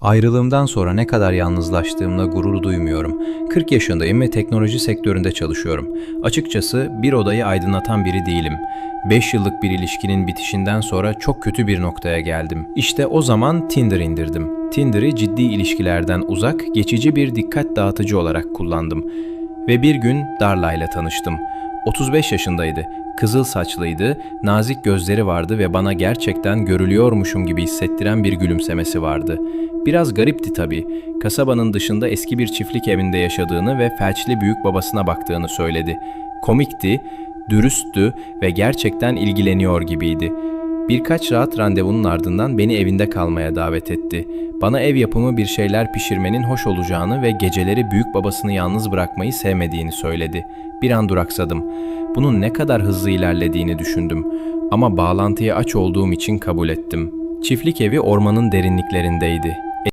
Ayrılığımdan sonra ne kadar yalnızlaştığımla gurur duymuyorum. 40 yaşındayım ve teknoloji sektöründe çalışıyorum. Açıkçası bir odayı aydınlatan biri değilim. 5 yıllık bir ilişkinin bitişinden sonra çok kötü bir noktaya geldim. İşte o zaman Tinder indirdim. Tinder'ı ciddi ilişkilerden uzak, geçici bir dikkat dağıtıcı olarak kullandım. Ve bir gün Darla ile tanıştım. 35 yaşındaydı. Kızıl saçlıydı, nazik gözleri vardı ve bana gerçekten görülüyormuşum gibi hissettiren bir gülümsemesi vardı. Biraz garipti tabii. Kasabanın dışında eski bir çiftlik evinde yaşadığını ve felçli büyük babasına baktığını söyledi. Komikti, dürüsttü ve gerçekten ilgileniyor gibiydi. Birkaç rahat randevunun ardından beni evinde kalmaya davet etti. Bana ev yapımı bir şeyler pişirmenin hoş olacağını ve geceleri büyük babasını yalnız bırakmayı sevmediğini söyledi. Bir an duraksadım. Bunun ne kadar hızlı ilerlediğini düşündüm. Ama bağlantıya aç olduğum için kabul ettim. Çiftlik evi ormanın derinliklerindeydi.